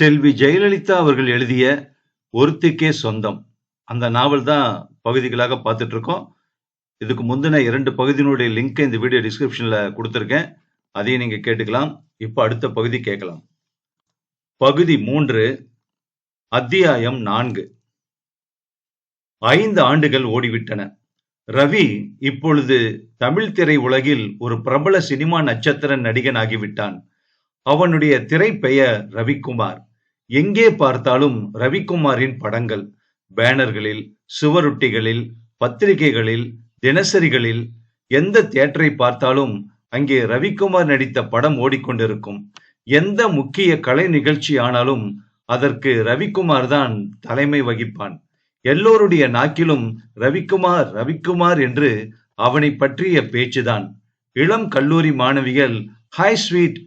செல்வி ஜெயலலிதா அவர்கள் எழுதிய ஒருத்திக்கே சொந்தம். அந்த நாவல் தான் பகுதிகளாக பார்த்துட்டு இருக்கோம் இதுக்கு முந்தின இரண்டு பகுதியினுடைய லிங்க் இந்த வீடியோ டிஸ்கிரிப்ஷன்ல கொடுத்துருக்கேன். அதையும் நீங்க கேட்டுக்கலாம். இப்போ அடுத்த பகுதி கேட்கலாம். பகுதி மூன்று அத்தியாயம் நான்கு. ஐந்து ஆண்டுகள் ஓடிவிட்டன. ரவி இப்பொழுது தமிழ் திரை உலகில் ஒரு பிரபல சினிமா நட்சத்திர நடிகன் ஆகிவிட்டான் அவனுடைய திரைப்பெயர் ரவிக்குமார். எங்கே பார்த்தாலும் ரவிக்குமாரின் படங்கள் பேனர்களில் சுவரொட்டிகளில் பத்திரிகைகளில் தினசரிகளில் எந்த தியேட்டரை பார்த்தாலும் அங்கே ரவிக்குமார் நடித்த படம் ஓடிக்கொண்டிருக்கும். எந்த முக்கிய கலை நிகழ்ச்சி ஆனாலும் அதற்கு ரவிக்குமார் தான் தலைமை வகிப்பான். எல்லோருடைய நாக்கிலும் ரவிக்குமார் ரவிக்குமார் என்று அவனை பற்றிய பேச்சுதான். இளம் கல்லூரி மாணவிகள் ஹாய் ஸ்வீட்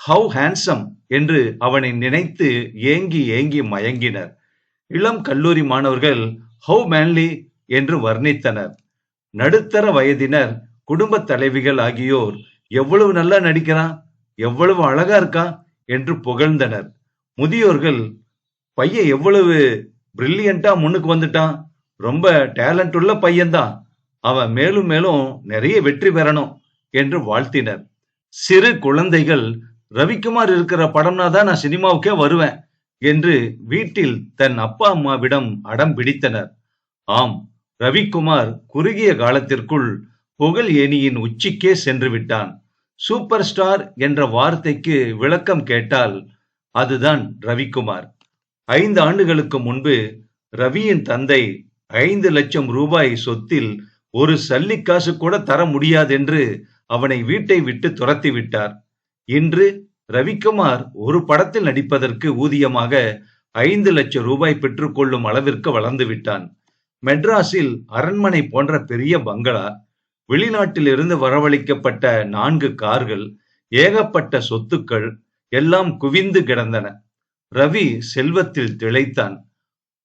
ஹவு ஹேண்ட்ஸம்? என்று அவனை நினைத்து ஏங்கி ஏங்கி மயங்கினர். இளம் கல்லூரி மாணவர்கள் ஹவு மேன்லி என்று வர்ணித்தனர். நடுத்தர வயதினர் குடும்ப தலைவிகள் ஆகியோர் எவ்வளவு நல்லா நடிக்கிறான்? எவ்வளவு அழகா இருக்கான் என்று புகழ்ந்தனர். முதியோர்கள் பையன் எவ்வளவு பிரில்லியண்டா முன்னுக்கு வந்துட்டான். ரொம்ப டேலண்ட் உள்ள பையன்தான். அவன் மேலும் மேலும் நிறைய வெற்றி பெறணும் என்று வாழ்த்தினர். சிறு குழந்தைகள் ரவிக்குமார் இருக்கிற படம்னா தான் நான் சினிமாவுக்கே வருவேன் என்று வீட்டில் தன் அப்பா அம்மாவிடம் அடம் பிடித்தனர். ஆம் ரவிக்குமார் குறுகிய காலத்திற்குள் புகழ் ஏணியின் உச்சிக்கே சென்று விட்டான். சூப்பர் ஸ்டார் என்ற வார்த்தைக்கு விளக்கம் கேட்டால் அதுதான் ரவிக்குமார். ஐந்து ஆண்டுகளுக்கு முன்பு ரவியின் தந்தை ஐந்து லட்சம் ரூபாய் சொத்தில் ஒரு சல்லிக்காசு கூட தர முடியாதென்று அவனை வீட்டை விட்டு துரத்தி விட்டார். இன்று ரவிக்குமார் ஒரு படத்தில் நடிப்பதற்கு ஊதியமாக ஐந்து லட்சம் ரூபாய் பெற்றுக்கொள்ளும் அளவிற்கு வளர்ந்து விட்டான். மெட்ராஸில் அரண்மனை போன்ற பெரிய பங்களா வெளிநாட்டில் இருந்து வரவழைக்கப்பட்ட நான்கு கார்கள் ஏகப்பட்ட சொத்துக்கள் எல்லாம் குவிந்து கிடந்தன. ரவி செல்வத்தில் திளைத்தான்.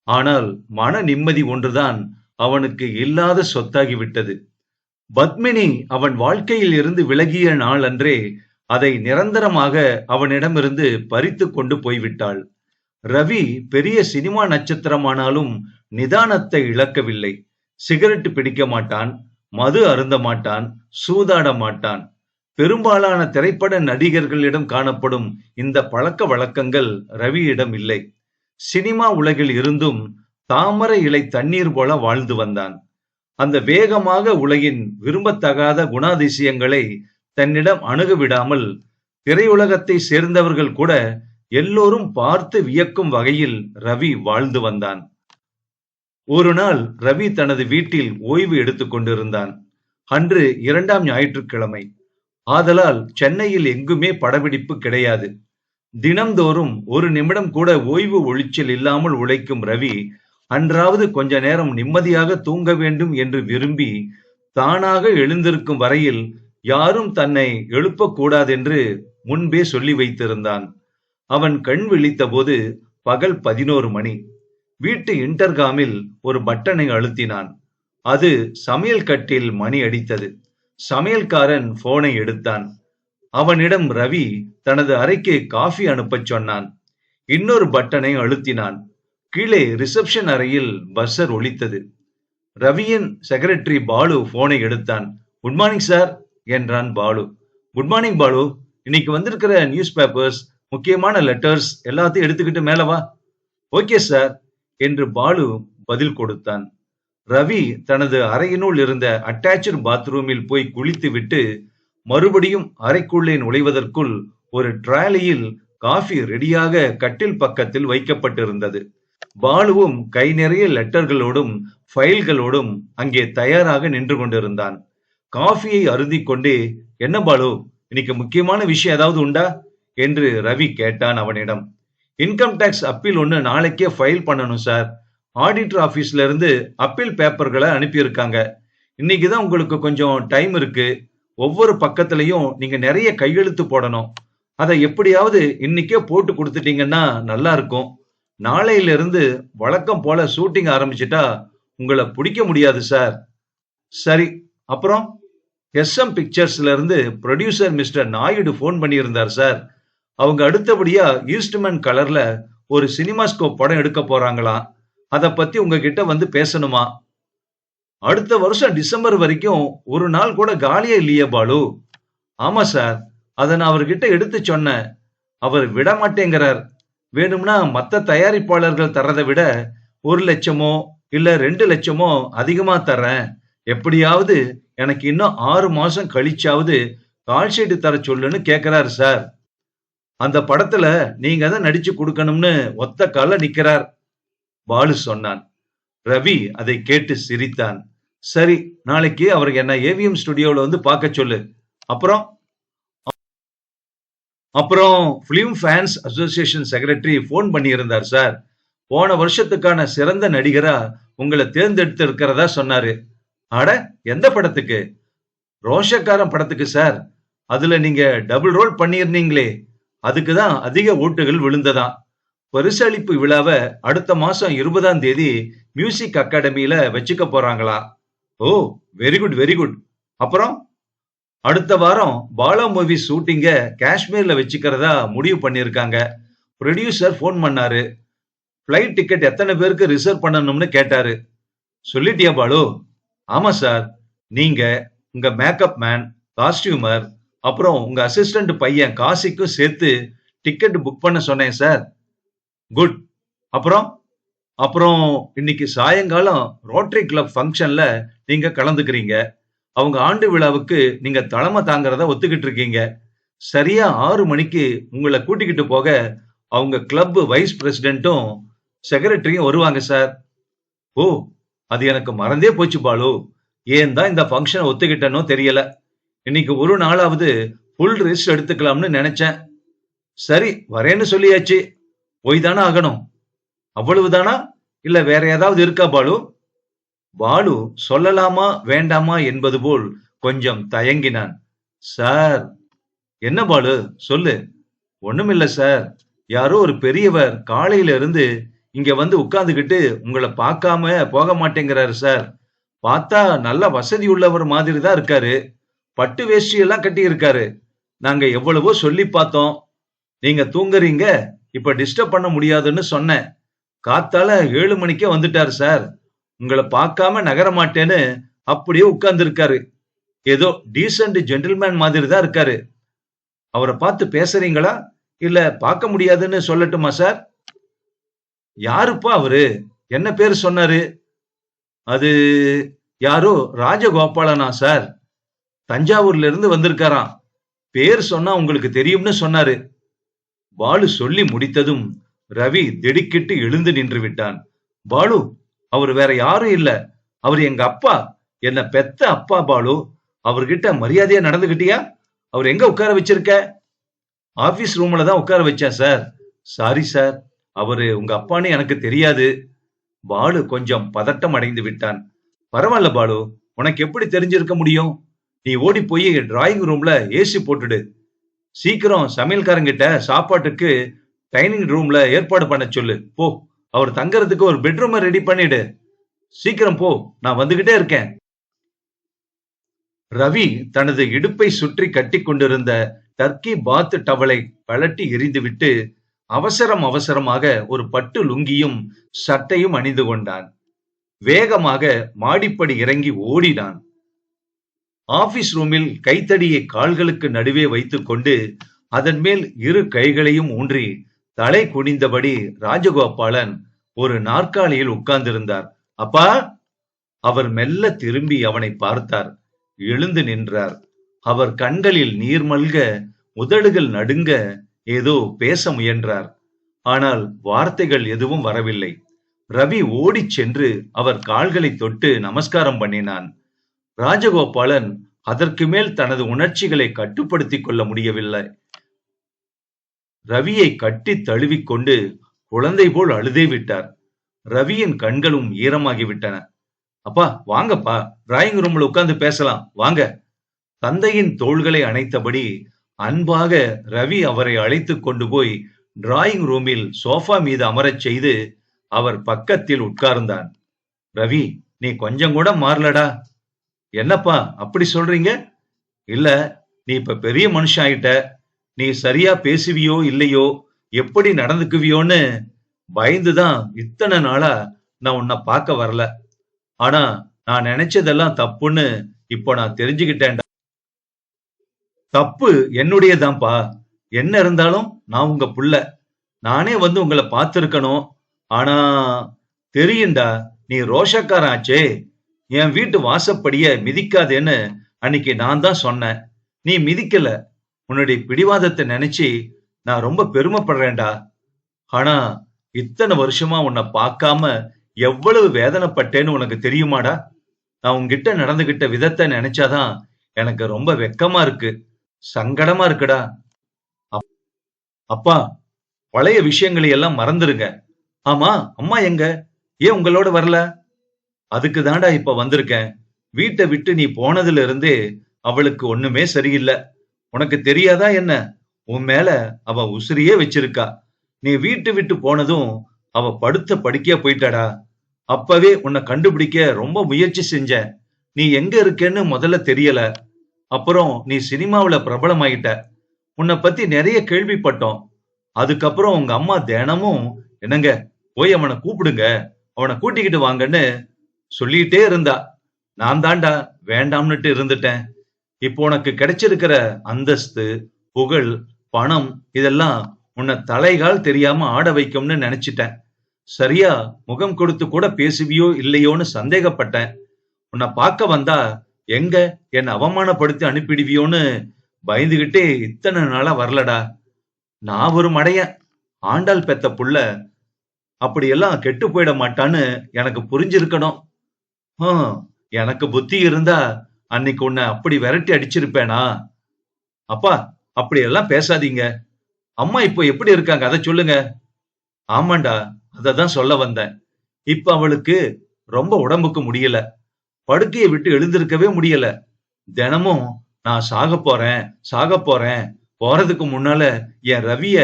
ஆனால் மன நிம்மதி ஒன்றுதான் அவனுக்கு இல்லாத சொத்தாகிவிட்டது பத்மினி அவன் வாழ்க்கையில் இருந்து விலகிய நாள் அன்றே அதை நிரந்தரமாக அவனிடமிருந்து பறித்து கொண்டு போய்விட்டாள். ரவி பெரிய சினிமா நட்சத்திரமானாலும் நிதானத்தை இழக்கவில்லை. சிகரெட் பிடிக்க மாட்டான் மது அருந்த மாட்டான் சூதாட மாட்டான். பெரும்பாலான திரைப்பட நடிகர்களிடம் காணப்படும் இந்த பழக்க வழக்கங்கள் ரவியிடம் இல்லை. சினிமா உலகில் இருந்தும் தாமரை இலை தண்ணீர் போல வாழ்ந்து வந்தான். அந்த வேகமாக உலகின் விரும்பத்தகாத குணாதிசயங்களை தன்னிடம் அணுக விடாமல் திரையுலகத்தை சேர்ந்தவர்கள் கூட எல்லோரும் பார்த்து வியக்கும் வகையில் ரவி வாழ்ந்து வந்தான். ஒரு நாள் ரவி தனது வீட்டில் ஓய்வு எடுத்துக் கொண்டிருந்தான். அன்று இரண்டாம் ஞாயிற்றுக்கிழமை. ஆதலால் சென்னையில் எங்குமே படப்பிடிப்பு கிடையாது. தினம்தோறும் ஒரு நிமிடம் கூட ஓய்வு ஒளிச்சல் இல்லாமல் உழைக்கும் ரவி அன்றாவது கொஞ்ச நேரம் நிம்மதியாக தூங்க வேண்டும் என்று விரும்பி தானாக எழுந்திருக்கும் வரையில் யாரும் தன்னை எழுப்பக்கூடாதென்று முன்பே சொல்லி வைத்திருந்தான். அவன் கண் விழித்தபோது பகல் பதினோரு மணி. வீட்டு இன்டர்காமில் ஒரு பட்டனை அழுத்தினான். அது சமையல் கட்டில் மணி அடித்தது. சமையல்காரன் போனை எடுத்தான். அவனிடம் ரவி தனது அறைக்கு காஃபி அனுப்பச் சொன்னான். இன்னொரு பட்டனை அழுத்தினான். கீழே ரிசப்ஷன் அறையில் பஸ்ஸர் ஒழித்தது ரவியின் செக்ரட்டரி பாலு போனை எடுத்தான். Good morning sir. என்றான் பாலு. Good morning Balu. இன்னைக்கு வந்திருக்கிற நியூஸ் பேப்பர்ஸ் முக்கியமான லெட்டர்ஸ் எல்லாத்தையும் எடுத்துக்கிட்டு மேலவா ஓகே சார் என்று பாலு பதில் கொடுத்தான். ரவி தனது அறையினுள் இருந்த அட்டாச்சு பாத்ரூமில் போய் குளித்து விட்டு மறுபடியும் அறைக்குள்ளே நுழைவதற்குள் ஒரு ட்ராலியில் காஃபி ரெடியாக கட்டில் பக்கத்தில் வைக்கப்பட்டிருந்தது. பாலுவும் கை நிறைய லெட்டர்களோடும் ஃபைல்களோடும் அங்கே தயாராக நின்று கொண்டிருந்தான். காஃபியை அருந்திக் கொண்டே என்ன பாலு இன்னைக்கு முக்கியமான விஷயம் ஏதாவது உண்டா? என்று ரவி கேட்டான் அவனிடம். இன்கம் டேக்ஸ் அப்பீல் ஒன்று நாளைக்கே ஃபைல் பண்ணணும் சார் ஆடிட்டர் ஆபீஸ்ல இருந்து அப்பீல் பேப்பர்களை அனுப்பியிருக்காங்க. இன்னைக்கு தான் உங்களுக்கு கொஞ்சம் டைம் இருக்கு. ஒவ்வொரு பக்கத்துலயும் நீங்க நிறைய கையெழுத்து போடணும். அதை எப்படியாவது இன்னைக்கே போட்டு கொடுத்துட்டீங்கன்னா நல்லா இருக்கும். நாளையில இருந்து வழக்கம் போல ஷூட்டிங் ஆரம்பிச்சிட்டா உங்களை பிடிக்க முடியாது சார் சரி அப்புறம் எஸ்எம் பிக்சர்ஸ்ல இருந்து ப்ரொடியூசர் மிஸ்டர் நாயுடு ஃபோன் பண்ணியிருந்தார் சார் அவங்க அடுத்தபடியா ஈஸ்ட்மேன் கலர்ல ஒரு சினிமாஸ்கோப் படம் எடுக்க போறாங்களாம். அதை பத்தி உங்ககிட்ட வந்து பேசணுமா? அடுத்த வருஷம் டிசம்பர் வரைக்கும் ஒரு நாள் கூட காலியே இல்லையே பாலு. ஆமா சார் அதை நான் அவர்கிட்ட எடுத்து சொன்னேன். அவர் விட மாட்டேங்கிறார். வேணும்னா மற்ற தயாரிப்பாளர்கள் தர்றதை விட ஒரு லட்சமோ இல்ல ரெண்டு லட்சமோ அதிகமா தர்றேன். எப்படியாவது எனக்கு இன்னும் ஆறு மாசம் கழிச்சாவது கால் தர சொல்லுன்னு கேட்கிறாரு சார். அந்த படத்துல நீங்க தான் நடிச்சு கொடுக்கணும்னு ஒத்த கால நிக்கிறார் பாலு சொன்னான். ரவி அதை கேட்டு சிரித்தான். சரி நாளைக்கு அவருக்கு என்ன ஏவிஎம் ஸ்டுடியோல வந்து பார்க்க சொல்லு. அப்புறம்? அப்புறம் film fans association secretary phone பண்ணியிருந்தார் சார். போன வருஷத்துக்கான சிறந்த நடிகரா உங்களை தேர்ந்தெடுத்து இருக்கிறதா சொன்னாரு. அட எந்த படத்துக்கு? ரோஷக்காரன் படத்துக்கு சார் அதுல நீங்க டபுள் ரோல் பண்ணியிருந்தீங்களே. அதுக்கு தான் அதிக ஓட்டுகள் விழுந்ததாம். பரிசளிப்பு விழாவை அடுத்த மாசம் இருபதாம் தேதி மியூசிக் அகாடமியில வச்சுக்க போறாங்களா? Oh very good very good அப்புறம்? அடுத்த வாரம் பாலா மூவி ஷூட்டிங்க காஷ்மீர்ல வச்சுக்கிறதா முடிவு பண்ணியிருக்காங்க. ப்ரொடியூசர் ஃபோன் பண்ணாரு. ஃப்ளைட் டிக்கெட் எத்தனை பேருக்கு ரிசர்வ் பண்ணணும்னு கேட்டாரு. சொல்லிட்டியா பாலு? ஆமா சார். நீங்க உங்க மேக்கப் மேன் காஸ்டியூமர் அப்புறம் உங்க அசிஸ்டன்ட் பையன் காசிக்கும் சேர்த்து டிக்கெட் புக் பண்ண சொன்னேன் சார். குட் அப்புறம் அப்புறம் இன்னைக்கு சாயங்காலம் ரோட்டரி கிளப் ஃபங்க்ஷன்ல நீங்க கலந்துக்கிறீங்க. அவங்க ஆண்டு விழாவுக்கு நீங்க தலைமை தாங்கிறத ஒத்துக்கிட்டு இருக்கீங்க. சரியா ஆறு மணிக்கு உங்களை கூட்டிக்கிட்டு போக அவங்க கிளப் வைஸ் பிரசிடென்ட்டும் செக்ரட்டரியும் வருவாங்க சார். ஓ அது எனக்கு மறந்தே போச்சு பாலு. ஏன் தான் இந்த ஃபங்க்ஷனை ஒத்துக்கிட்டனோ தெரியல. இன்னைக்கு ஒரு நாளாவது ஃபுல் ரெஸ்ட் எடுத்துக்கலாம்னு நினைச்சேன். சரி வரேன்னு சொல்லியாச்சு. போய் தானே ஆகணும். அவ்வளவுதானா? இல்ல வேற ஏதாவது இருக்கா பாலு? பாலு சொல்லலாமா வேண்டாமா என்பது போல் கொஞ்சம் தயங்கினான். சார் என்ன பாலு? சொல்லு. ஒண்ணுமில்ல சார். யாரோ ஒரு பெரியவர் காலையில இருந்து இங்க வந்து உட்காந்துக்கிட்டு உங்களை பார்க்காம போக மாட்டேங்கிறாரு சார். பார்த்தா நல்ல வசதி உள்ளவர் மாதிரி தான் இருக்காரு. பட்டு வேஷ்டி எல்லாம் கட்டி இருக்காரு நாங்க எவ்வளவோ சொல்லி பார்த்தோம். நீங்க தூங்குறீங்க. இப்ப டிஸ்டர்ப் பண்ண முடியாதுன்னு சொன்னேன். காத்தால ஏழு மணிக்கே வந்துட்டாரு சார். உங்களை பார்க்காம நகர மாட்டேன்னு அப்படியே உட்கார்ந்துருக்காரு. ஏதோ டீசன்ட் ஜென்டில்மேன் மாதிரி தான் இருக்காரு. அவரை பார்த்து பேசுறீங்களா? இல்ல பார்க்க முடியாதுன்னு சொல்லட்டுமா சார்? யாருப்பா அவரு? என்ன பேர் சொன்னாரு? அது யாரோ ராஜகோபாலனா சார்? தஞ்சாவூர்ல இருந்து வந்திருக்காராம். பேர் சொன்னா உங்களுக்கு தெரியும்னு சொன்னாரு. பாலு சொல்லி முடித்ததும் ரவி திடுக்கிட்டு எழுந்து நின்று விட்டான். பாலு அவர் வேற யாரும் இல்ல. அவர் எங்க அப்பா. என்ன பெத்த அப்பா பாலு. அவர்கிட்ட மரியாதையா நடந்துகிட்டியா? அவர் எங்க உட்கார வச்சிருக்க? ஆபீஸ் ரூம்ல தான் உட்கார வச்சேன் சார். Sorry sir. அவரு உங்க அப்பான்னு எனக்கு தெரியாது. பாலு கொஞ்சம் பதட்டம் அடைந்து விட்டான். பரவாயில்ல பாலு உனக்கு எப்படி தெரிஞ்சிருக்க முடியும்? நீ ஓடி போய் டிராயிங் ரூம்ல ஏசி போட்டுடு. சீக்கிரம் சமையல்காரங்கிட்ட சாப்பாட்டுக்கு டைனிங் ரூம்ல ஏற்பாடு பண்ண சொல்லு. போ அவர் தங்கறதுக்கு ஒரு பெட்ரூமை ரெடி பண்ணிடு. சீக்கிரம் போ நான் வந்துகிட்டே இருக்கேன். ரவி தனது இடுப்பை சுற்றி கட்டி கொண்டிருந்த டர்க்கி பாத் டவலை பழட்டி எரிந்துவிட்டு அவசரம் அவசரமாக ஒரு பட்டு லுங்கியும் சட்டையும் அணிந்து கொண்டான். வேகமாக மாடிப்படி இறங்கி ஓடினான். ஆபீஸ் ரூமில் கைத்தடியை கால்களுக்கு நடுவே வைத்துக்கொண்டு அதன் மேல் இரு கைகளையும் ஊன்றி தலை குனிந்தபடி ராஜகோபாலன் ஒரு நாற்காலியில் உட்கார்ந்திருந்தார். அப்பா! அவர் மெல்ல திரும்பி அவனை பார்த்தார். எழுந்து நின்றார். அவர் கண்களில் நீர் மல்க உதடுகள் நடுங்க ஏதோ பேச முயன்றார். ஆனால் வார்த்தைகள் எதுவும் வரவில்லை. ரவி ஓடிச் சென்று அவர் கால்களை தொட்டு நமஸ்காரம் பண்ணினான். ராஜகோபாலன் அதற்கு மேல் தனது உணர்ச்சிகளை கட்டுப்படுத்திக் கொள்ள முடியவில்லை. ரவியை கட்டி தழுவிக்கொண்டு குழந்தை போல் அழுதே விட்டார். ரவியின் கண்களும் ஈரமாகிவிட்டன. அப்பா வாங்கப்பா. டிராயிங் ரூம்ல உட்கார்ந்து பேசலாம். வாங்க. தந்தையின் தோள்களை அணைத்தபடி அன்பாக ரவி அவரை அழைத்து கொண்டு போய் டிராயிங் ரூமில் சோஃபா மீது அமரச் செய்து அவர் பக்கத்தில் உட்கார்ந்தான். ரவி நீ கொஞ்சம் கூட மாறலடா. என்னப்பா அப்படி சொல்றீங்க? இல்ல நீ இப்ப பெரிய மனுஷன் ஆயிட்ட நீ சரியா பேசுவியோ இல்லையோ எப்படி நடந்துக்குவியோன்னு பயந்துதான் இத்தனை நாளா நான் உன்னை பார்க்க வரல. ஆனா நான் நினைச்சதெல்லாம் தப்புன்னு இப்போ நான் தெரிஞ்சுக்கிட்டேன் தப்பு என்னுடையதான்ப்பா என்ன இருந்தாலும் நான் உங்க புள்ள. நானே வந்து உங்களை பார்த்துருக்கணும். ஆனா தெரியும்டா நீ ரோஷக்காரன் ஆச்சே என் வீட்டு வாசப்படிய மிதிக்காதேன்னு அன்னைக்கு நான் தான் சொன்னேன். நீ மிதிக்கல. உன்னுடைய பிடிவாதத்தை நினைச்சு நான் ரொம்ப பெருமைப்படுறேன்டா. ஆனா இத்தனை வருஷமா உன்னை பார்க்காம எவ்வளவு வேதனைப்பட்டேன்னு உனக்கு தெரியுமாடா? நான் உங்ககிட்ட நடந்துகிட்ட விதத்தை நினைச்சாதான் எனக்கு ரொம்ப வெக்கமா இருக்கு. சங்கடமா இருக்குடா. அப்பா பழைய விஷயங்களை எல்லாம் மறந்துருங்க. ஆமா அம்மா எங்க? ஏன் உங்களோட வரல? அதுக்கு தாண்டா இப்ப வந்திருக்கேன். வீட்டை விட்டு நீ போனதுல இருந்தே அவளுக்கு ஒண்ணுமே சரியில்லை. உனக்கு தெரியாதா என்ன? உன் மேல அவ உசிரியே வச்சிருக்கா. நீ வீட்டு விட்டு போனதும் அவ படுத்த படுக்கையா போயிட்டாடா. அப்பவே உன்னை கண்டுபிடிக்க ரொம்ப முயற்சி செஞ்சேன். நீ எங்க இருக்கேன்னு முதல்ல தெரியல. அப்புறம் நீ சினிமாவுல பிரபலமாயிட்ட. உன்னை பத்தி நிறைய கேள்விப்பட்டோம். அதுக்கப்புறம் உங்க அம்மா தினமும் என்னங்க போய் அவனை கூப்பிடுங்க. அவனை கூட்டிக்கிட்டு வாங்கன்னு சொல்லிட்டே இருந்தா. நான் தாண்டா வேண்டாம்னுட்டு இருந்துட்டேன். இப்போ உனக்கு கிடைச்சிருக்கிற அந்தஸ்து புகழ் பணம் இதெல்லாம் உன்னை தலைகால் தெரியாம ஆட வைக்கும்னு நினைச்சிட்டேன். சரியா முகம் கொடுத்து கூட பேசுவியோ இல்லையோன்னு சந்தேகப்பட்டேன். உன்னை பார்க்க வந்தா எங்க? என்னை அவமானப்படுத்தி அனுப்பிடுவியோன்னு பயந்துகிட்டே இத்தனை நாளா வரலடா. நான் ஒரு மடையன். ஆண்டாள் பெத்த புள்ள. அப்படியெல்லாம் கெட்டு போயிட மாட்டான்னு எனக்கு புரிஞ்சிருக்கணும். எனக்கு புத்தி இருந்தா அன்னைக்கு உன்னை அப்படி விரட்டி அடிச்சிருப்பேனா? அப்பா அப்படியெல்லாம் பேசாதீங்க. அம்மா இப்போ எப்படி இருக்காங்க? அதை சொல்லுங்க. ஆமாண்டா அததான் சொல்ல வந்தேன். இப்ப அவளுக்கு ரொம்ப உடம்புக்கு முடியல. படுக்கையை விட்டு எழுந்திருக்கவே முடியல. தினமும் நான் சாக போறேன் சாக போறேன். போறதுக்கு முன்னால என் ரவிய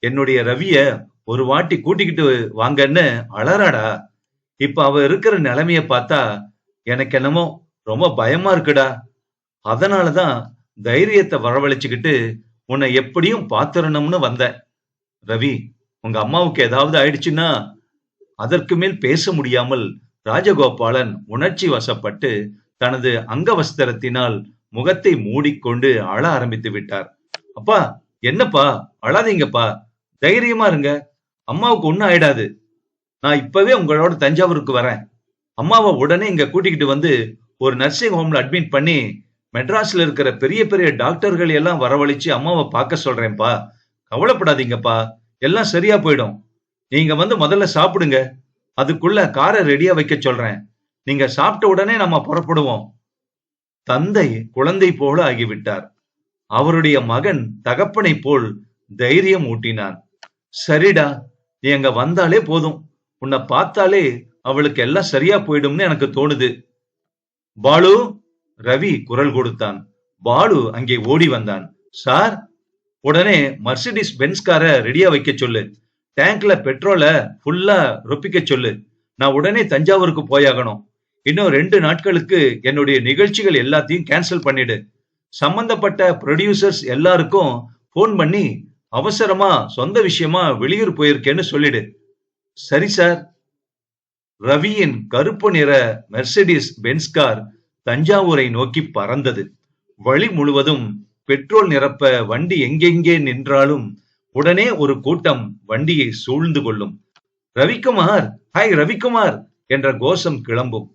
என்னுடைய ரவிய ஒரு வாட்டி கூட்டிக்கிட்டு வாங்கன்னு அலறாடா. இப்ப அவ இருக்கிற நிலைமைய பார்த்தா எனக்கு என்னமோ ரொம்ப பயமா இருக்குடா. அதனாலதான் தைரியத்தை வரவழைச்சுக்கிட்டு உன்னை எப்படியும் பாத்துறணும்னு வந்தேன். ரவி உங்க அம்மாவுக்கு ஏதாவது ஆயிடுச்சுன்னா அதற்கு மேல் பேச முடியாமல் ராஜகோபாலன் உணர்ச்சி வசப்பட்டு தனது அங்கவஸ்திரத்தினால் முகத்தை மூடிக்கொண்டு அழ ஆரம்பித்து விட்டார். அப்பா என்னப்பா? அழாதீங்கப்பா. தைரியமா இருங்க. அம்மாவுக்கு ஒண்ணும் ஆயிடாது. நான் இப்பவே உங்களோட தஞ்சாவூருக்கு வரேன். அம்மாவை உடனே இங்க கூட்டிக்கிட்டு வந்து ஒரு நர்சிங் ஹோம்ல அட்மிட் பண்ணி மெட்ராஸ்ல இருக்கிற பெரிய பெரிய டாக்டர்கள் எல்லாம் வரவழைச்சு அம்மாவை பார்க்க சொல்றேன்ப்பா. கவலைப்படாதீங்கப்பா. எல்லாம் சரியா போயிடும். நீங்க வந்து முதல்ல சாப்பிடுங்க. அதுக்குள்ள காரை ரெடியா வைக்க சொல்றேன். நீங்க சாப்பிட்ட உடனே நம்ம புறப்படுவோம். தந்தை குழந்தை போல ஆகிவிட்டார். அவருடைய மகன் தகப்பனை போல் தைரியம் ஊட்டினான். சரிடா நீ அங்க வந்தாலே போதும். உன்னை பார்த்தாலே அவளுக்கு எல்லாம் சரியா போயிடும்னு எனக்கு தோணுது. பாலு ரவி குரல் கொடுத்தான். பாலு அங்கே ஓடி வந்தான். சார் உடனே மர்சிடிஸ் பென்ஸ்கார ரெடியா வைக்க சொல்லு. டேங்க்ல பெட்ரோலை ஃபுல்லா ரொப்பிக்க சொல்லு. நான் உடனே தஞ்சாவூருக்கு போயாகணும். இன்னும் ரெண்டு நாட்களுக்கு என்னுடைய நிகழ்ச்சிகள் எல்லாத்தையும் கேன்சல் பண்ணிடு. சம்பந்தப்பட்ட ப்ரொடியூசர்ஸ் எல்லாருக்கும் ஃபோன் பண்ணி அவசரமா சொந்த விஷயமா வெளியூர் போயிருக்கேன்னு சொல்லிடு. சரி சார் ரவியின் கருப்பு நிற மெர்சடிஸ் பென்ஸ் கார் தஞ்சாவூரை நோக்கி பறந்தது. வழி முழுவதும் பெட்ரோல் நிரப்ப வண்டி எங்கெங்கே நின்றாலும் உடனே ஒரு கூட்டம் வண்டியை சூழ்ந்து கொள்ளும். ரவிக்குமார் ஹாய் ரவிக்குமார் என்ற கோஷம் கிளம்பும்.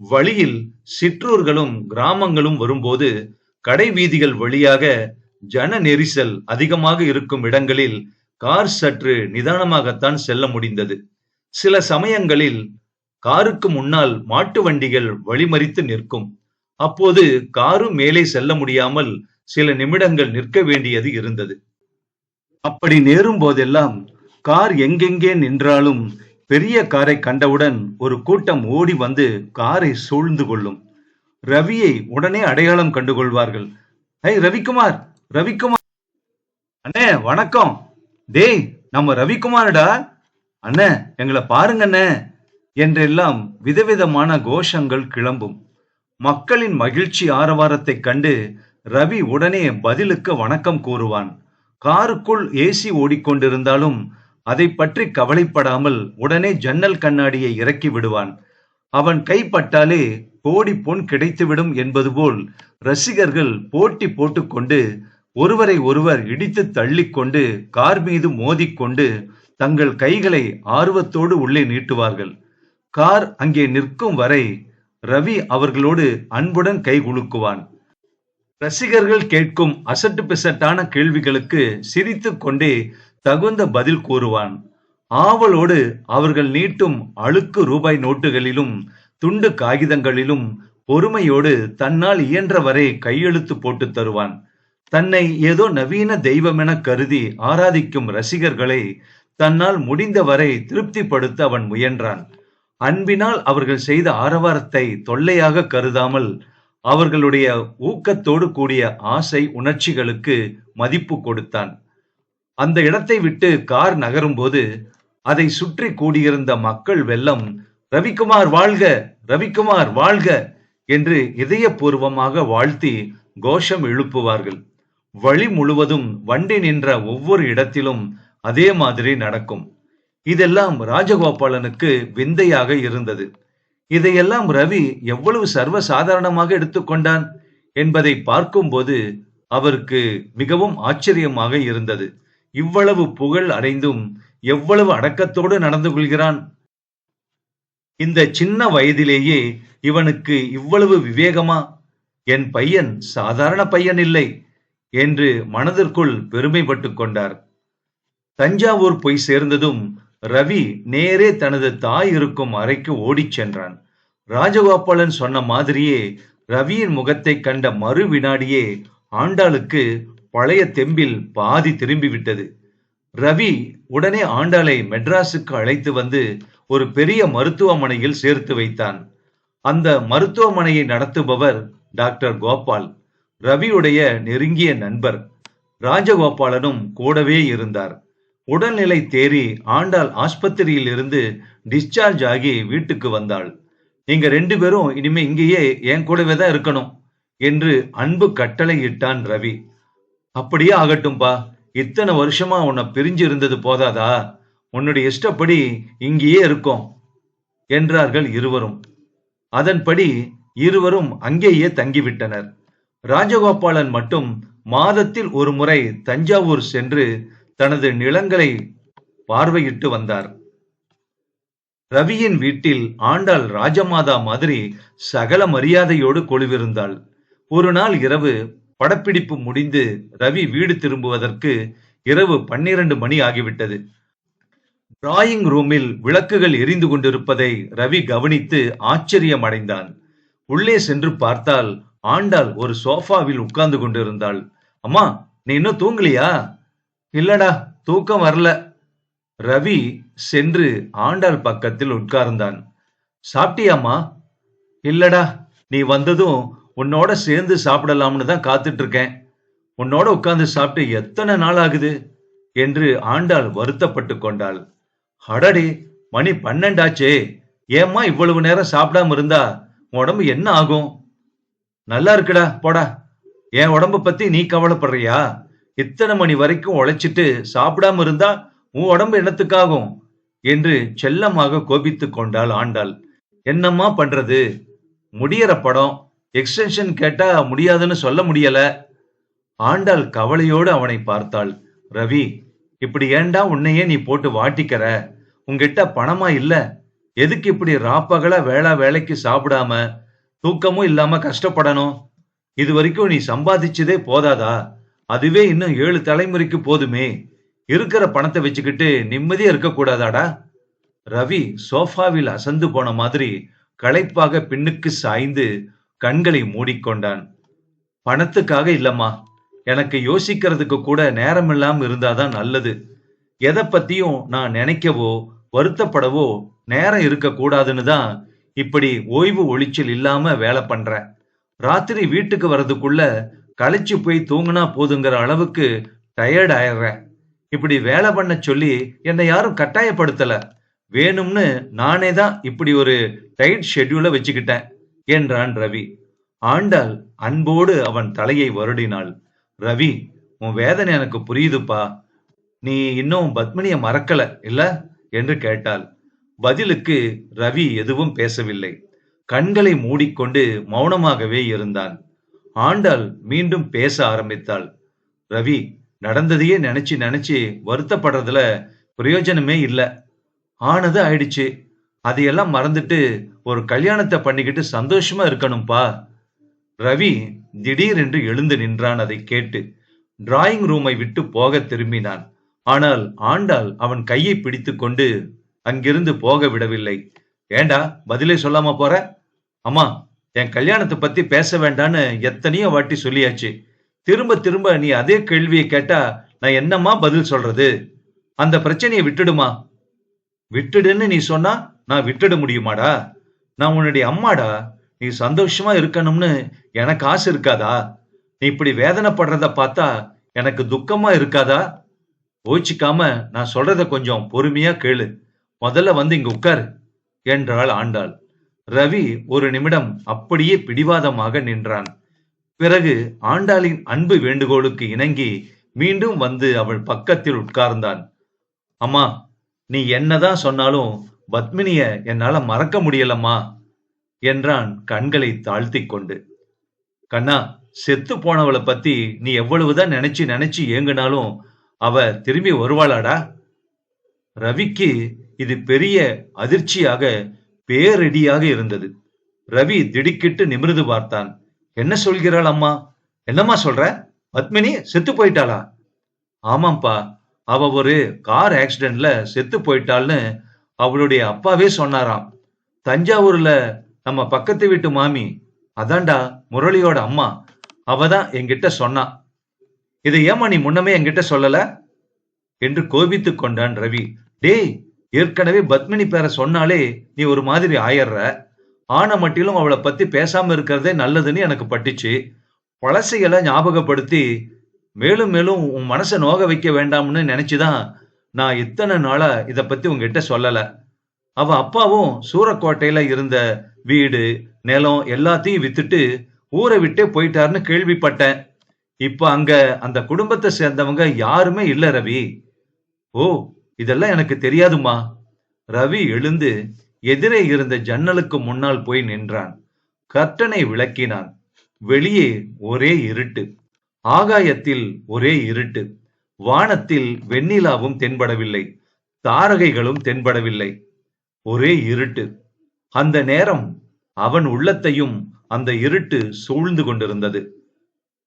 வழியில் சிற்றூர்களும் கிராமங்களும் வரும்போது கடை வீதிகள் வழியாக ஜன நெரிசல் அதிகமாக இருக்கும் இடங்களில் கார் சற்று நிதானமாகத்தான் செல்ல முடிந்தது. சில சமயங்களில் காருக்கு முன்னால் மாட்டு வண்டிகள் வழிமறித்து நிற்கும். அப்போது காரும் மேலே செல்ல முடியாமல் சில நிமிடங்கள் நிற்க வேண்டியது இருந்தது. அப்படி நேரும் போதெல்லாம் கார் எங்கெங்கே நின்றாலும் பெரிய காரை கண்டவுடன் ஒரு கூட்டம் ஓடி வந்து காரை சூழ்ந்து கொள்ளும். ரவியை உடனே அடையாளம் கண்டுகொள்வார்கள். ஐ ரவிக்குமார் ரவிக்குமார். அண்ணே வணக்கம். டேய் நம்ம ரவிக்குமாரடா. அண்ணே எங்களை பாருங்க அண்ணே என்றெல்லாம் விதவிதமான கோஷங்கள் கிளம்பும். மக்களின் மகிழ்ச்சி ஆரவாரத்தைக் கண்டு ரவி உடனே பதிலுக்கு வணக்கம் கூறுவான். காருக்குள் ஏசி ஓடிக்கொண்டிருந்தாலும் அதை பற்றி கவலைப்படாமல் உடனே ஜன்னல் கண்ணாடியை இறக்கி விடுவான். அவன் கைப்பட்டாலே கோடி பொன் கிடைத்துவிடும் என்பது போல் ரசிகர்கள் போட்டி போட்டுக்கொண்டு ஒருவரை ஒருவர் இடித்து தள்ளிக்கொண்டு கார் மீது மோதிக்கொண்டு தங்கள் கைகளை ஆர்வத்தோடு உள்ளே நீட்டுவார்கள். கார் அங்கே நிற்கும் வரை ரவி அவர்களோடு அன்புடன் கை குலுக்குவான். ரசிகர்கள் கேட்கும் அசட்டு பிசட்டான கேள்விகளுக்கு சிரித்து கொண்டே தகுந்த பதில் கூறுவான். ஆவலோடு அவர்கள் நீட்டும் அழுக்கு ரூபாய் நோட்டுகளிலும் துண்டு காகிதங்களிலும் பொறுமையோடு தன்னால் இயன்றவரை கையெழுத்து போட்டு தருவான். தன்னை ஏதோ நவீன தெய்வமென கருதி ஆராதிக்கும் ரசிகர்களை தன்னால் முடிந்தவரை திருப்திப்படுத்த அவன் முயன்றான். அன்பினால் அவர்கள் செய்த ஆரவாரத்தை தொல்லையாக கருதாமல் அவர்களுடைய ஊக்கத்தோடு கூடிய ஆசை உணர்ச்சிகளுக்கு மதிப்பு கொடுத்தான். அந்த இடத்தை விட்டு கார் நகரும்போது அதை சுற்றி கூடியிருந்த மக்கள் வெள்ளம் ரவிக்குமார் வாழ்க ரவிக்குமார் வாழ்க என்று இதயபூர்வமாக வாழ்த்தி கோஷம் எழுப்புவார்கள். வழி முழுவதும் வண்டி நின்ற ஒவ்வொரு இடத்திலும் அதே மாதிரி நடக்கும். இதெல்லாம் ராஜகோபாலனுக்கு விந்தையாக இருந்தது. இதையெல்லாம் ரவி எவ்வளவு சர்வ சாதாரணமாக எடுத்துக்கொண்டான் என்பதை பார்க்கும்போது அவருக்கு மிகவும் ஆச்சரியமாக இருந்தது. இவ்வளவு புகழ் அடைந்தும் எவ்வளவு அடக்கத்தோடு நடந்து கொள்கிறான். இந்த சின்ன வயதிலேயே இவனுக்கு இவ்வளவு விவேகமா? என் பையன் சாதாரண பையன் இல்லை என்று மனதிற்குள் பெருமைப்பட்டு கொண்டார். தஞ்சாவூர் போய் சேர்ந்ததும் ரவி நேரே தனது தாய் இருக்கும் அறைக்கு ஓடிச் சென்றான். ராஜகோபாலன் சொன்ன மாதிரியே ரவியின் முகத்தை கண்ட மறு வினாடியே ஆண்டாளுக்கு பழைய தெம்பில் பாதி திரும்பிவிட்டது. ரவி உடனே ஆண்டாளை மெட்ராஸுக்கு அழைத்து வந்து ஒரு பெரிய மருத்துவமனையில் சேர்த்து வைத்தான். அந்த மருத்துவமனையை நடத்துபவர் டாக்டர் கோபால் ரவியுடைய நெருங்கிய நண்பர். ராஜகோபாலனும் கூடவே இருந்தார். உடல்நிலை தேறி ஆண்டாள் ஆஸ்பத்திரியில் இருந்து டிஸ்சார்ஜ் ஆகி வீட்டுக்கு வந்தாள். நீங்க ரெண்டு பேரும் இனிமே இங்கேயே என் கூடவே தான் இருக்கணும் என்று அன்பு கட்டளை இட்டான் ரவி. அப்படியே ஆகட்டும்பா. இத்தனை வருஷமா உன்னை பிரிஞ்சு இருந்தது போதாதா? உன்னுடைய இஷ்டப்படி இங்கேயே இருக்கோம் என்றார்கள் இருவரும். அதன்படி இருவரும் அங்கேயே தங்கிவிட்டனர். ராஜகோபாலன் மட்டும் மாதத்தில் ஒரு முறை தஞ்சாவூர் சென்று தனது நிலங்களை பார்வையிட்டு வந்தார். ரவியின் வீட்டில் ஆண்டாள் ராஜமாதா மாதிரி சகல மரியாதையோடு கொழுவிருந்தாள். ஒரு நாள் இரவு படப்பிடிப்பு முடிந்து ரவி வீடு திரும்புவதற்கு இரவு பன்னிரண்டு மணி ஆகிவிட்டது. டிராயிங் ரூமில் விளக்குகள் எரிந்து கொண்டிருப்பதை ரவி கவனித்து ஆச்சரியம் அடைந்தான் உள்ளே சென்று பார்த்தால் ஆண்டாள் ஒரு சோஃபாவில் உட்கார்ந்து கொண்டிருந்தாள். அம்மா நீ இன்னும் தூங்கலியா? இல்லடா தூக்கம் வரல. ரவி சென்று ஆண்டாள் பக்கத்தில் உட்கார்ந்தான். சாப்பிட்டியாம்மா? இல்லடா நீ வந்ததும் உன்னோட சேர்ந்து சாப்பிடலாம்னு தான் காத்துட்டு இருக்கேன் உன்னோட உட்கார்ந்து சாப்பிட்டு எத்தனை நாள் ஆகுது? என்று ஆண்டாள் வருத்தப்பட்டு கொண்டாள். அடடே மணி பன்னெண்டாச்சே. ஏம்மா இவ்வளவு நேரம் சாப்பிடாம இருந்தா உன் உடம்பு என்ன ஆகும்? நல்லா இருக்குடா போடா. என் உடம்ப பத்தி நீ கவலைப்படுறியா? இத்தனை மணி வரைக்கும் உழைச்சிட்டு சாப்பிடாம இருந்தா உன் உடம்பு என்னத்துக்காகும்? என்று செல்லமாக கோபித்து கொண்டாள் ஆண்டாள். என்னம்மா பண்றது? முடியற படம் எக்ஸ்டென்ஷன் கேட்டா முடியாதுன்னு சொல்ல முடியல. ஆண்டாள் கவலையோடு அவனை பார்த்தாள். ரவி இப்படி ஏண்டா உன்னையே நீ போட்டு வாட்டிக்கிற? உங்ககிட்ட பணமா இல்ல. எதுக்கு இப்படி ராப்பகல வேளா வேலைக்கு சாப்பிடாம தூக்கமும் இல்லாம கஷ்டப்படணும்? இது வரைக்கும் நீ சம்பாதிச்சதே போதாதா? அதுவே இன்னும் ஏழு தலைமுறைக்கு போதுமே. இருக்கிற பணத்தை வச்சுக்கிட்டு நிம்மதியா இருக்கக்கூடாதாடா ரவி சோஃபாவில் அசந்து போன மாதிரி களைப்பாக பின்னுக்கு சாய்ந்து கண்களை மூடிக்கொண்டான். பணத்துக்காக இல்லம்மா. எனக்கு யோசிக்கிறதுக்கு கூட நேரம் இல்லாம இருந்தாதான் நல்லது. எதை பத்தியும் நான் நினைக்கவோ வருத்தப்படவோ நேரம் இருக்க கூடாதுன்னு தான் இப்படி ஓய்வு ஒளிச்சல் இல்லாம வேலை பண்றேன். ராத்திரி வீட்டுக்கு வர்றதுக்குள்ள களைச்சு போய் தூங்கினா போதுங்கிற அளவுக்கு டயர்ட் ஆயிடுறேன். இப்படி வேலை பண்ண சொல்லி என்னை யாரும் கட்டாயப்படுத்தல. வேணும்னு நானே தான் இப்படி ஒரு டைட் ஷெட்யூலை வச்சுக்கிட்டேன் என்றான் ரவி. ஆண்டாள் அன்போடு அவன் தலையை வருடினாள். ரவி உன் வேதனை எனக்கு புரியுதுப்பா. நீ இன்னும் பத்மினிய மறக்கல இல்ல? என்று கேட்டாள். பதிலுக்கு ரவி எதுவும் பேசவில்லை. கண்களை மூடிக்கொண்டு மௌனமாகவே இருந்தான். ஆண்டாள் மீண்டும் பேச ஆரம்பித்தாள். ரவி நடந்ததையே நினைச்சு நினைச்சு வருத்தப்படுறதுல பிரயோஜனமே இல்லை. ஆனது ஆயிடுச்சு. அதையெல்லாம் மறந்துட்டு ஒரு கல்யாணத்தை பண்ணிக்கிட்டு சந்தோஷமா இருக்கணும்பா. ரவி திடீரென்று எழுந்து நின்றான் அதை கேட்டு. டிராயிங் ரூமை விட்டு போக திரும்பினான். ஆனால் ஆண்டாள் அவன் கையை பிடித்துக்கொண்டு அங்கிருந்து போக விடவில்லை. ஏண்டா பதிலே சொல்லாம போற? அம்மா என் கல்யாணத்தை பத்தி பேச வேண்டான்னு எத்தனையோ வாட்டி சொல்லியாச்சு. திரும்ப திரும்ப நீ அதே கேள்வியை கேட்டா நான் என்னம்மா பதில் சொல்றது? அந்த பிரச்சனையை விட்டுடுமா? விட்டுடுன்னு நீ சொன்னா நான் விட்டுட முடியுமாடா? நான் உன்னுடைய அம்மாடா. நீ சந்தோஷமா இருக்கணும்னு எனக்கு ஆசை இருக்காதா? நீ இப்படி வேதனைப்படுறத பார்த்தா எனக்கு துக்கமா இருக்காதா? ஓச்சிக்காம நான் சொல்றத கொஞ்சம் பொறுமையா கேளு. முதல்ல வந்து இங்க உட்காரு என்றாள் ஆண்டாள். ரவி ஒரு நிமிடம் அப்படியே பிடிவாதமாக நின்றான். பிறகு ஆண்டாளின் அன்பு வேண்டுகோளுக்கு இணங்கி மீண்டும் வந்து அவள் பக்கத்தில் உட்கார்ந்தான். அம்மா நீ என்னதான் சொன்னாலும் பத்மினிய என்னால மறக்க முடியலம்மா என்றான் கண்களை தாழ்த்தி கொண்டு. கண்ணா செத்து போனவளை பத்தி நீ எவ்வளவுதான் நினைச்சு நினைச்சு ஏங்குனாலும் அவ திரும்பி வருவாளாடா? ரவிக்கு இது பெரிய அதிர்ச்சியாக பேரடியாக இருந்தது. ரவி திடுக்கிட்டு நிமிர்ந்து பார்த்தான். என்ன சொல்கிறாள் அம்மா? என்னம்மா சொல்ற? பத்மினி செத்து போயிட்டாளா? ஆமாம்ப்பா. அவ ஒரு கார் ஆக்சிடென்ட்ல செத்து போயிட்டாள்னு அவளுடைய அப்பாவே சொன்னாராம். தஞ்சாவூர்ல நம்ம பக்கத்து வீட்டு மாமி அதான்டா முரளியோட அம்மா. அவ தான் என்கிட்ட சொன்னா. இதை ஏமா நீ முன்னமே என்கிட்ட சொல்லல? என்று கோபித்துக் கொண்டான் ரவி. டேய் ஏற்கனவே பத்மினி பேரை சொன்னாலே நீ ஒரு மாதிரி ஆயர்ற. ஆன மட்டிலும் அவளை பத்தி பேசாம இருக்கிறதே நல்லதுன்னு எனக்கு பட்டுச்சு. பழசைகளை ஞாபகப்படுத்தி மேலும் மேலும் உன் மனசை நோக வைக்க வேண்டாம்னு நினைச்சுதான் நான் இத்தனை நாளா இத பத்தி உங்ககிட்ட சொல்லல. அவ அப்பாவும் சூரக்கோட்டையில இருந்த வீடு நிலம் எல்லாத்தையும் வித்துட்டு ஊரை விட்டே போயிட்டாருன்னு கேள்விப்பட்டேன். இப்ப அங்க அந்த குடும்பத்தை சேர்ந்தவங்க யாருமே இல்ல ரவி. ஓ இதெல்லாம் எனக்கு தெரியாதுமா ரவி எழுந்து எதிரே இருந்த ஜன்னலுக்கு முன்னால் போய் நின்றான். கர்டனை விளக்கினான். வெளியே ஒரே இருட்டு. ஆகாயத்தில் ஒரே இருட்டு. வானத்தில் வெண்ணிலாவும் தென்படவில்லை. தாரகைகளும் தென்படவில்லை. ஒரே இருட்டு. அந்த நேரம் அவன் உள்ளத்தையும் அந்த இருட்டு சூழ்ந்து கொண்டிருந்தது.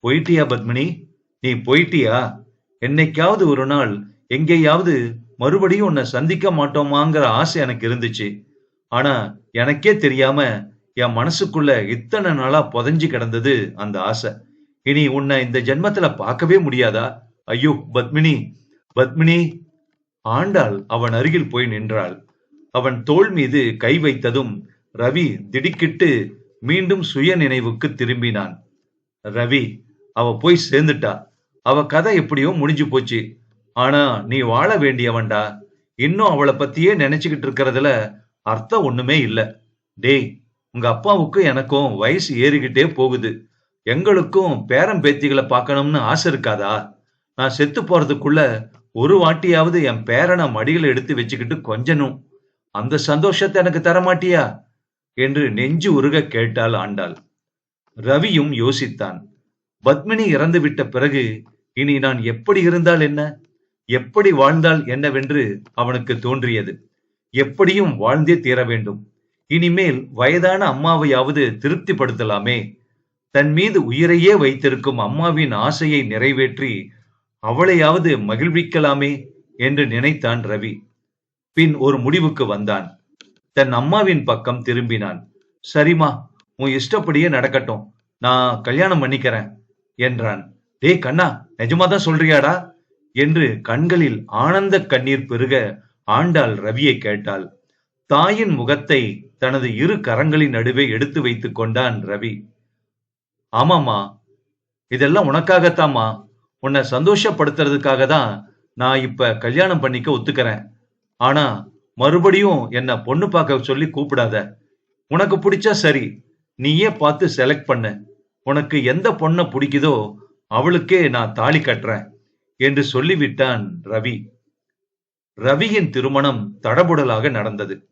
போயிட்டியா பத்மினி? நீ போயிட்டியா? என்னைக்காவது ஒரு நாள் எங்கேயாவது மறுபடியும் உன்னை சந்திக்க மாட்டோமாங்கிற ஆசை எனக்கு இருந்துச்சு. ஆனா எனக்கே தெரியாம என் மனசுக்குள்ள இத்தனை நாளா புதைஞ்சு கிடந்தது அந்த ஆசை. இனி உன்னை இந்த ஜென்மத்துல பார்க்கவே முடியாதா? ஐயோ பத்மினி பத்மினி. ஆண்டாள் அவன் அருகில் போய் நின்றாள். அவன் தோள் மீது கை வைத்ததும் ரவி திடுக்கிட்டு மீண்டும் சுய நினைவுக்கு திரும்பினான். ரவி அவ போய் சேர்ந்துட்டா. அவ கதை எப்படியோ முடிஞ்சு போச்சு. ஆனா நீ வாழ வேண்டியவன்டா. இன்னும் அவளை பத்தியே நினைச்சுக்கிட்டு இருக்கிறதுல அர்த்தம் ஒண்ணுமே இல்ல. டேய் உங்க அப்பாவுக்கும் எனக்கும் வயசு ஏறிக்கிட்டே போகுது. எங்களுக்கும் பேரம் பேத்திகளை பார்க்கணும்னு ஆசை இருக்காதா? நான் செத்து போறதுக்குள்ள ஒரு வாட்டியாவது என் பேரனை மடியில எடுத்து வச்சுக்கிட்டு கொஞ்சனும் அந்த சந்தோஷத்தை எனக்கு தர மாட்டியா என்று நெஞ்சு உருக கேட்டாள் ஆண்டாள். ரவியும் யோசித்தான். பத்மினி இறந்து விட்ட பிறகு இனி நான் எப்படி இருந்தால் என்ன? எப்படி வாழ்ந்தால் என்னவென்று அவனுக்கு தோன்றியது. எப்படியும் வாழ்ந்தே தீர வேண்டும். இனிமேல் வயதான அம்மாவையாவது திருப்திப்படுத்தலாமே. தன் மீது உயிரையே வைத்திருக்கும் அம்மாவின் ஆசையை நிறைவேற்றி அவளையாவது மகிழ்விக்கலாமே என்று நினைத்தான் ரவி. பின் ஒரு முடிவுக்கு வந்தான். தன் அம்மாவின் பக்கம் திரும்பினான். சரிம்மா உன் இஷ்டப்படியே நடக்கட்டும். நான் கல்யாணம் பண்ணிக்கிறேன் என்றான். டேய் கண்ணா நிஜமாதான் சொல்றியாடா? என்று கண்களில் ஆனந்த கண்ணீர் பெருக ஆண்டாள் ரவியை கேட்டாள். தாயின் முகத்தை தனது இரு கரங்களின் நடுவே எடுத்து வைத்துக் கொண்டான் ரவி. ஆமாம்மா இதெல்லாம் உனக்காகத்தாம்மா. உன்னை சந்தோஷப்படுத்துறதுக்காக தான் நான் இப்ப கல்யாணம் பண்ணிக்க ஒத்துக்கிறேன். ஆனா மறுபடியும் என்ன பொண்ணு பார்க்க சொல்லி கூப்பிடாத. உனக்கு பிடிச்சா சரி நீயே பார்த்து செலக்ட் பண்ணு. உனக்கு எந்த பொண்ணை பிடிக்குதோ அவளுக்கே நான் தாலி கட்டுறேன். என்று சொல்லிவிட்டான் ரவி. ரவியின் திருமணம் தடபுடலாக நடந்தது.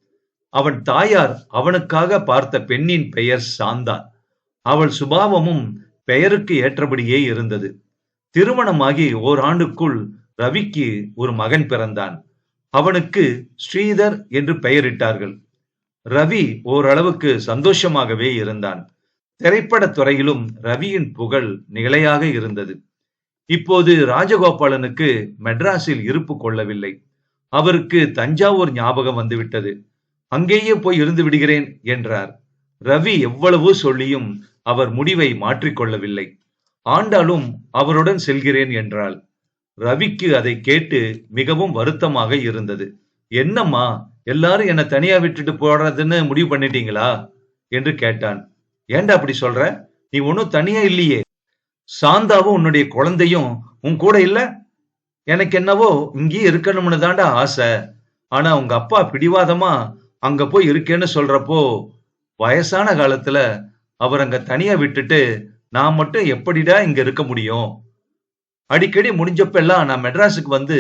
அவன் தாயார் அவனுக்காக பார்த்த பெண்ணின் பெயர் சாந்தா. அவள் சுபாவமும் பெயருக்கு ஏற்றபடியே இருந்தது. திருமணமாகி ஓராண்டுக்குள் ரவிக்கு ஒரு மகன் பிறந்தான். அவனுக்கு ஸ்ரீதர் என்று பெயரிட்டார்கள். ரவி ஓரளவுக்கு சந்தோஷமாகவே இருந்தான். திரைப்படத் துறையிலும் ரவியின் புகழ் நிலையாக இருந்தது. இப்போது ராஜகோபாலனுக்கு மெட்ராஸில் இருப்பு கொள்ளவில்லை. அவருக்கு தஞ்சாவூர் ஞாபகம் வந்துவிட்டது. அங்கேயே போய் இருந்து விடுகிறேன் என்றார். ரவி எவ்வளவோ சொல்லியும் அவர் முடிவை மாற்றிக்கொள்ளவில்லை ஆண்டாலும் அவருடன் செல்கிறேன் என்றாள். ரவிக்கு அதை கேட்டு மிகவும் வருத்தமாக இருந்தது. என்னம்மா எல்லாரும் என்ன தனியா விட்டுட்டு போடுறதுன்னு முடிவு பண்ணிட்டீங்களா? என்று கேட்டான். ஏன்டா அப்படி சொல்ற? நீ ஒன்னும் தனியா இல்லையே. சாந்தாவும் உன்னுடைய குழந்தையும் உன் கூட இல்ல? எனக்கு என்னவோ இங்கேயே இருக்கணும்னு தாண்டா ஆசை. ஆனா உங்க அப்பா பிடிவாதமா அங்க போய் இருக்கேன்னு சொல்றப்போ வயசான காலத்துல அவர் அங்க தனியா விட்டுட்டு நான் மட்டும் எப்படிடா இங்க இருக்க முடியும்? அடிக்கடி முடிஞ்சப்பெல்லாம் நான் மெட்ராஸுக்கு வந்து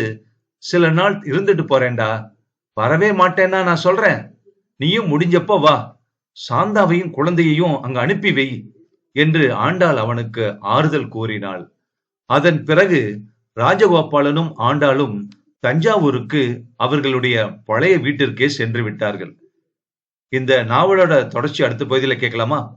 சில நாள் இருந்துட்டு போறேன்டா. வரவே மாட்டேன்னா நான் சொல்றேன். நீயும் முடிஞ்சப்போ வா. சாந்தாவையும் குழந்தையையும் அங்க அனுப்பி வை. என்று ஆண்டாள் அவனுக்கு ஆறுதல் கூறினாள். அதன் பிறகு ராஜகோபாலனும் ஆண்டாளும் தஞ்சாவூருக்கு அவர்களுடைய பழைய வீட்டிற்கே சென்று விட்டார்கள். இந்த நாவலோட தொடர்ச்சி அடுத்த பகுதியில கேட்கலாமா?